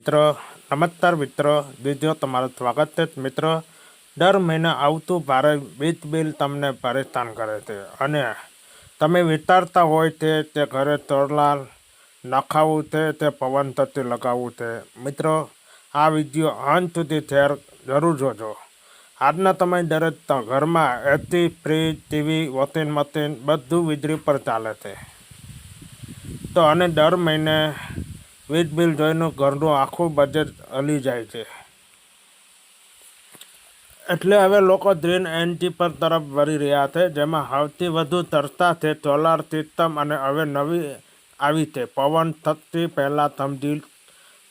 મિત્રો, નમસ્કાર મિત્રો. બીજો તમારું સ્વાગત છે મિત્રો. દર મહિને આવતું ભારે વીજ બિલ તમને પરેશાન કરે છે અને તમે વિચારતા હોય છે તે ઘરે તોરલાલ નખાવવું છે તે પવન તત્વ લગાવવું છે. મિત્રો, આ વીડિયો અંત સુધી શેર જરૂર જોજો. આજના સમય દરેક ઘરમાં AC, fridge, TV, washing machine બધું વીજળી પર ચાલે છે. તો અને દર મહિને વીજ બિલ જોઈને ઘરનું આખું બજેટ હલી જાય છે. એટલે હવે લોકો ગ્રીન એનર્જી પર તરફ વળી રહ્યા છે, જેમાં સૌથી વધુ તરતા છે સોલાર સિસ્ટમ અને હવે નવી આવી છે. પવન શક્તિ પહેલાં સમજી,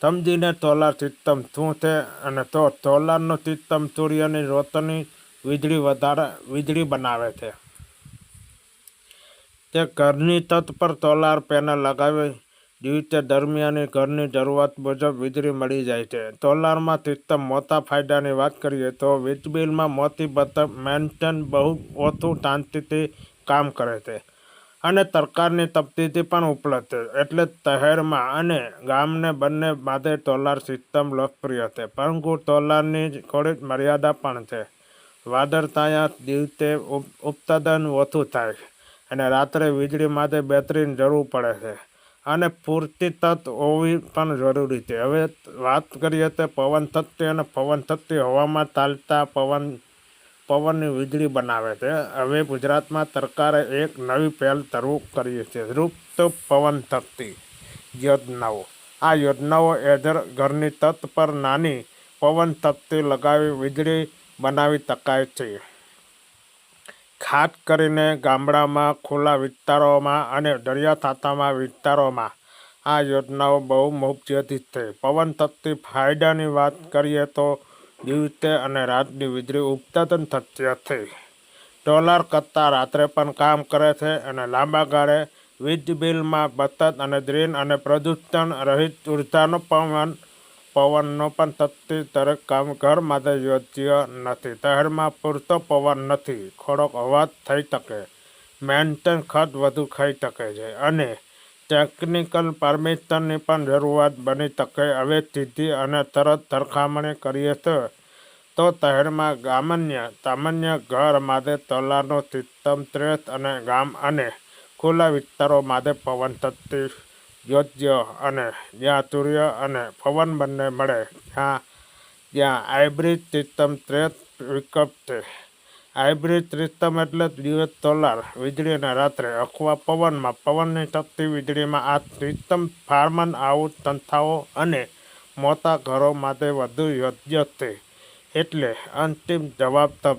સમજીને સોલાર સિસ્ટમ શું છે અને તો સોલારનું સિસ્ટમ સૂર્યની રોતની વીજળી વધારે, વીજળી બનાવે છે. તે ઘરની તત પર સોલાર પેનલ લગાવી દિવસે દરમિયાન ઘરની જરૂરિયાત મુજબ વીજળી મળી જાય છે. સોલારમાં સિસ્ટમ મોટા ફાયદાની વાત કરીએ તો વીજ બિલમાં મોટી બચત, મેન્ટેન બહુ ઓછું શાંતિથી કામ કરે છે અને સરકારની સબસિડી પણ ઉપલબ્ધ છે. એટલે શહેરમાં અને ગામને બંને માટે સોલાર સિસ્ટમ લોકપ્રિય છે. પરંતુ સોલારની થોડી મર્યાદા પણ છે. વાદળછાયા દિવસે ઉત્પાદન ઓછું થાય અને રાત્રે વીજળી માટે બેટરીની જરૂર પડે છે. અને પૂરતી તત હોવી પણ જરૂરી છે. હવે વાત કરીએ તો પવન તત્વ અને પવન તત્વ હવામાં ચાલતા પવન, પવનની વીજળી બનાવે છે. હવે ગુજરાતમાં સરકારે એક નવી પહેલ શરૂ કરી છે. રૂપ્ત પવન શક્તિ યોજનાઓ. આ યોજનાઓ એધર ઘરની તત પર નાની પવન તત્વ લગાવી વીજળી બનાવી શકાય છે. ખાસ કરીને ગામડામાં, ખુલ્લા વિસ્તારોમાં અને દરિયાકાંઠામાં વિસ્તારોમાં આ યોજનાઓ બહુ મુખ્યથી છે પવન શક્તિ ફાયદાની વાત કરીએ તો દિવસે અને રાતની વીજળી ઉત્પાદન થતી છે સોલાર કરતાં રાત્રે પણ કામ કરે છે અને લાંબા ગાળે વીજ બિલમાં બચત અને ગ્રીન અને પ્રદૂષણ રહિત ઉર્જાનો પવન પવનનો પણ શક્તિ દરેક કામ ઘર માટે યોગ્ય નથી. શહેરમાં પૂરતો પવન નથી. થોડોક અવાજ થઈ શકે. મેન્ટેન ખર્ચ વધુ ખાઈ શકે છે અને ટેકનિકલ પરમિશનની પણ જરૂરિયાત બની શકે. હવે સીધી અને તરત સરખામણી કરીએ તો તો શહેરમાં ગામન્ય, સામાન્ય ઘર માટે તલાનો સિસ્ટમ ત્રેસ અને ગામ અને ખુલ્લા વિસ્તારો માટે પવન શક્તિ યોગ્ય અને જ્યાં સૂર્ય અને પવન બંને મળે, ત્યાં જ્યાં હાઇબ્રિડ સિસ્ટમ શ્રેષ્ઠ વિકલ્પ છે. હાઇબ્રિડ સિસ્ટમ એટલે દિવસ સોલાર વીજળી અને રાત્રે અથવા પવનમાં. પવનની શક્તિ વીજળીમાં આ સિસ્ટમ ફાર્મન હાઉસ સંસ્થાઓ અને મોટા ઘરો માટે વધુ યોગ્ય છે. એટલે અંતિમ જવાબ તો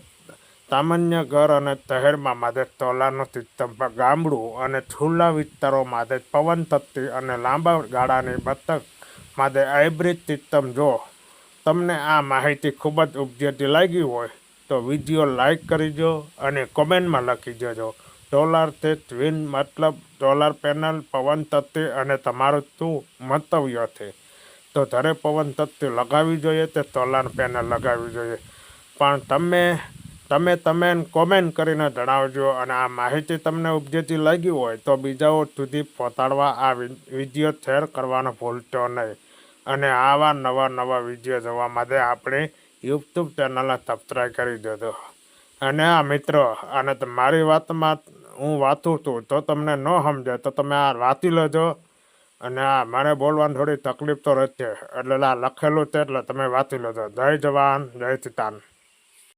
સામાન્ય ઘર અને તહેરમાં માટે તોલાનું સિસ્ટમ પર ગામડું અને ખુલ્લા વિસ્તારો માટે પવન તત્તી અને લાંબા ગાળાની બતક માટે હાઇબ્રિડ સિસ્ટમ જો. તમને આ માહિતી ખૂબ જ ઉપયોગી લાગી હોય તો વીડિયો લાઈક કરીજો અને કોમેન્ટમાં લખી દેજો. સોલાર તે ટ્વિન મતલબ સોલાર પેનલ, પવન તત્વ અને તમારું શું મંતવ્ય છે. તો જ્યારે પવન તત્વ લગાવવી જોઈએ તે સોલાર પેનલ લગાવવી જોઈએ. પણ તમે તમે તમે કોમેન્ટ કરીને જણાવજો અને આ માહિતી તમને ઉપજેતી લાગી હોય તો બીજાઓ સુધી પહોંચાડવા આ વીડિયો શેર કરવાનો ભૂલશો નહીં. અને આવા નવા નવા વીડિયો જોવા માટે આપણે યુટ્યુબ ચેનલને સબસ્ક્રાઈબ કરી દેજો. અને આ મિત્રો, અને મારી વાતમાં હું વાંચું છું, તો તમને ન સમજે તો તમે આ વાંચી લેજો. અને આ મને બોલવાની થોડી તકલીફ તો રહેશે. એટલે આ લખેલું છે એટલે તમે વાંચી લેજો. જય જવાન, જય કિસાન.